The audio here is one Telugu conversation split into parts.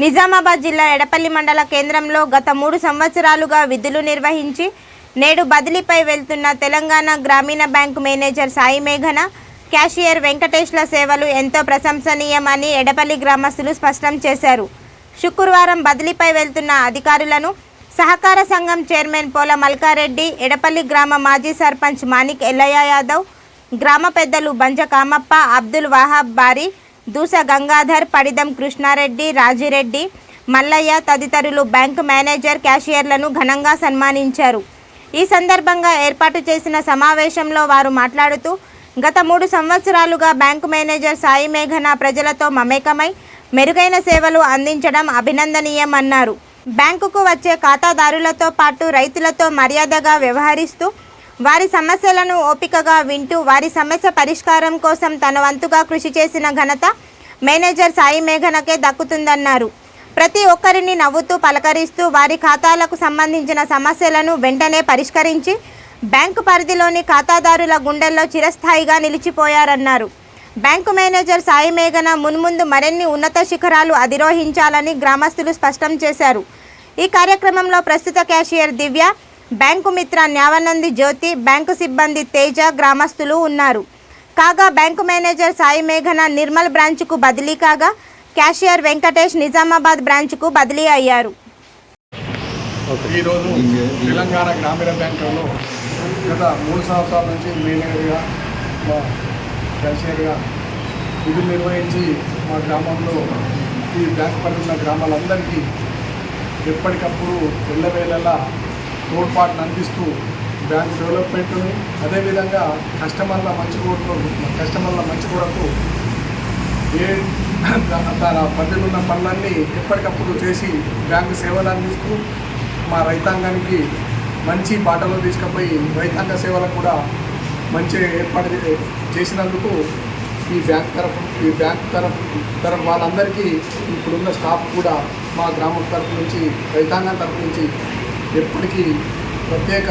నిజామాబాద్ జిల్లా ఎడపల్లి మండల కేంద్రంలో గత మూడు సంవత్సరాలుగా విధులు నిర్వహించి నేడు బదిలీపై వెళ్తున్న తెలంగాణ గ్రామీణ బ్యాంకు మేనేజర్ సాయి మేఘన క్యాషియర్ వెంకటేష్ల సేవలు ఎంతో ప్రశంసనీయమని ఎడపల్లి గ్రామస్తులు స్పష్టం చేశారు. శుక్రవారం బదిలీపై వెళ్తున్న అధికారులను సహకార సంఘం చైర్మన్ పోల మల్కారెడ్డి ఎడపల్లి గ్రామ మాజీ సర్పంచ్ మాణిక్ ఎల్లయ్య యాదవ్ గ్రామ పెద్దలు బంజ కామప్ప అబ్దుల్ వాహాబ్ బారి దూస గంగాధర్ పడిదం కృష్ణారెడ్డి రాజిరెడ్డి మల్లయ్య తదితరులు బ్యాంకు మేనేజర్ క్యాషియర్లను ఘనంగా సన్మానించారు. ఈ సందర్భంగా ఏర్పాటు చేసిన సమావేశంలో వారు మాట్లాడుతూ గత మూడు సంవత్సరాలుగా బ్యాంకు మేనేజర్ సాయి మేఘన ప్రజలతో మమేకమై మెరుగైన సేవలు అందించడం అభినందనీయమన్నారు. బ్యాంకుకు వచ్చే ఖాతాదారులతో పాటు రైతులతో మర్యాదగా వ్యవహరిస్తూ వారి సమస్యలను ఓపికగా వింటూ వారి సమస్య పరిష్కారం కోసం తన వంతుగా కృషి చేసిన ఘనత మేనేజర్ సాయి మేఘనకే దక్కుతుందన్నారు. ప్రతి ఒక్కరిని నవ్వుతూ పలకరిస్తూ వారి ఖాతాలకు సంబంధించిన సమస్యలను వెంటనే పరిష్కరించి బ్యాంకు పరిధిలోని ఖాతాదారుల గుండెల్లో చిరస్థాయిగా నిలిచిపోయారన్నారు. బ్యాంకు మేనేజర్ సాయి మేఘన మున్ముందు మరిన్ని ఉన్నత శిఖరాలు అధిరోహించాలని గ్రామస్తులు స్పష్టం చేశారు. ఈ కార్యక్రమంలో ప్రస్తుత క్యాషియర్ దివ్య బ్యాంకు మిత్ర న్యావనంది జ్యోతి బ్యాంకు సిబ్బంది తేజ గ్రామస్తులు ఉన్నారు. కాగా బ్యాంకు మేనేజర్ సాయి మేఘన నిర్మల్ బ్రాంచ్కు బదిలీ కాగా క్యాషియర్ వెంకటేష్ నిజామాబాద్ బ్రాంచ్కు బదిలీ అయ్యారు. ఈరోజు తెలంగాణ గ్రామీణ బ్యాంకులో గత మూడు సంవత్సరాల నుంచి మేనేజర్గా మా క్యాషియర్గా విధులు నిర్వహించి మా గ్రామంలో ఈ బ్యాంక్ పరిధి ఉన్న గ్రామాలందరికీ ఎప్పటికప్పుడు వెళ్ళవేళలా తోడ్పాటును అందిస్తూ బ్యాంక్ డెవలప్మెంట్ని అదేవిధంగా కస్టమర్ల మంచి కొరకు కస్టమర్ల మంచి కొరకు ఏ తన పరిధిలో ఉన్న పనులన్నీ ఎప్పటికప్పుడు చేసి బ్యాంకు సేవలు అందిస్తూ మా రైతాంగానికి మంచి బాటలో తీసుకుపోయి రైతాంగ సేవలకు కూడా మంచి ఏర్పాటు చే- చేసినందుకు ఈ బ్యాంక్ తరఫు ఈ బ్యాంక్ తరఫు తరఫు వాళ్ళందరికీ ఇప్పుడున్న స్టాఫ్ కూడా మా గ్రామం తరఫు నుంచి రైతాంగం తరఫు నుంచి ఎప్పటికీ ప్రత్యేక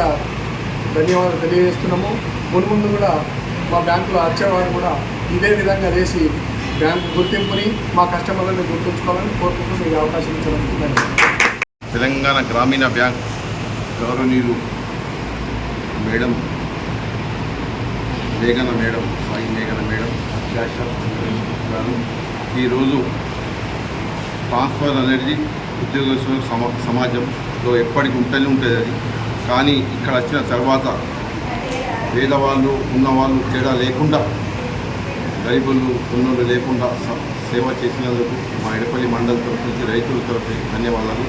ధన్యవాదాలు తెలియజేస్తున్నాము. మున్ముందు కూడా మా బ్యాంకులో వచ్చేవారు కూడా ఇదే విధంగా చేసి బ్యాంకు గుర్తింపుని మా కస్టమర్లను గుర్తుంచుకోవాలని కోరుకుంటూ మీకు అవకాశం ఇచ్చడానికి తెలంగాణ గ్రామీణ బ్యాంక్ గౌరవనీయులు మేడం మేఘన మేడం సాయి మేఘన మేడం అత్యాశ గారు ఈరోజు ట్రాన్స్ఫర్ అనేది ఉద్యోగస్తుల సమాజంలో ఎప్పటికి ఉంటూనే ఉంటుంది అది. కానీ ఇక్కడ వచ్చిన తర్వాత పేదవాళ్ళు ఉన్నవాళ్ళు తేడా లేకుండా గరీబులు ఉన్నోళ్ళు లేకుండా సేవ చేసినందుకు మా ఎడపల్లి మండలి తరఫు నుంచి రైతుల తరఫు ధన్యవాదాలు.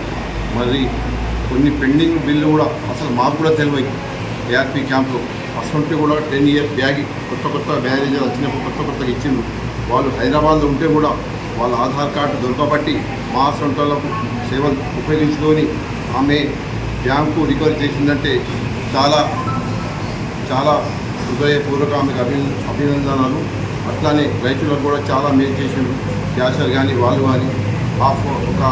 మరి కొన్ని పెండింగ్ బిల్లు కూడా అసలు మాకు కూడా తెలియదు ఏఆర్పీ క్యాంప్లో అసలు కూడా టెన్ ఇయర్ బ్యాగ్ కొత్త కొత్త మేనేజర్ వచ్చినప్పుడు కొత్త కొత్తగా ఇచ్చిండ్రు. వాళ్ళు హైదరాబాద్లో ఉంటే కూడా వాళ్ళ ఆధార్ కార్డు దొరకబట్టి మా సొంతలకు సేవలు ఉపయోగించుకొని ఆమె బ్యాంకు రికవరీ చేసిందంటే చాలా చాలా హృదయపూర్వక ఆమెకు అభి అభినందనలు. అట్లానే రైతులకు కూడా చాలా మేలు చేసిండు క్యాషర్ కానీ వాళ్ళు కానీ హాఫ్ ఒక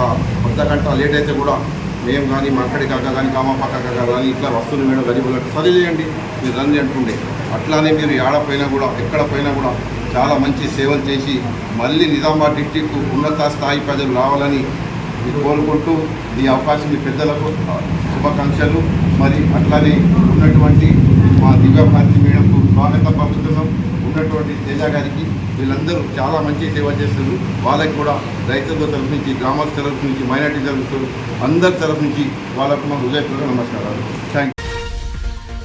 అర్ధ గంట లేట్ అయితే కూడా మేము కానీ మక్కడి కాక కానీ కామప్ప కాక కానీ ఇట్లా వస్తువులు మేడం గరీబులకు సరి చేయండి మీరు రండి అంటుండే. అట్లానే మీరు ఏడపోయినా కూడా ఎక్కడ పోయినా కూడా చాలా మంచి సేవలు చేసి మళ్ళీ నిజామాబాద్ డిస్టిక్ ఉన్నత స్థాయి ప్రజలు రావాలని కోరుకుంటూ ఈ అవకాశం ఈ పెద్దలకు శుభాకాంక్షలు. మరి అట్లానే ఉన్నటువంటి మా దివ్యభారతి మేడంకు స్వాగతం పంపుతున్నాం ఉన్నటువంటి తేజ గారికి వీళ్ళందరూ చాలా మంచి సేవ చేస్తారు వాళ్ళకి కూడా రైతుల తరఫు నుంచి గ్రామాల తరఫు నుంచి మైనార్టీ తరఫు అందరి తరఫు నుంచి వాళ్ళకు మా హృదయపూర్వక నమస్కారాలు. థ్యాంక్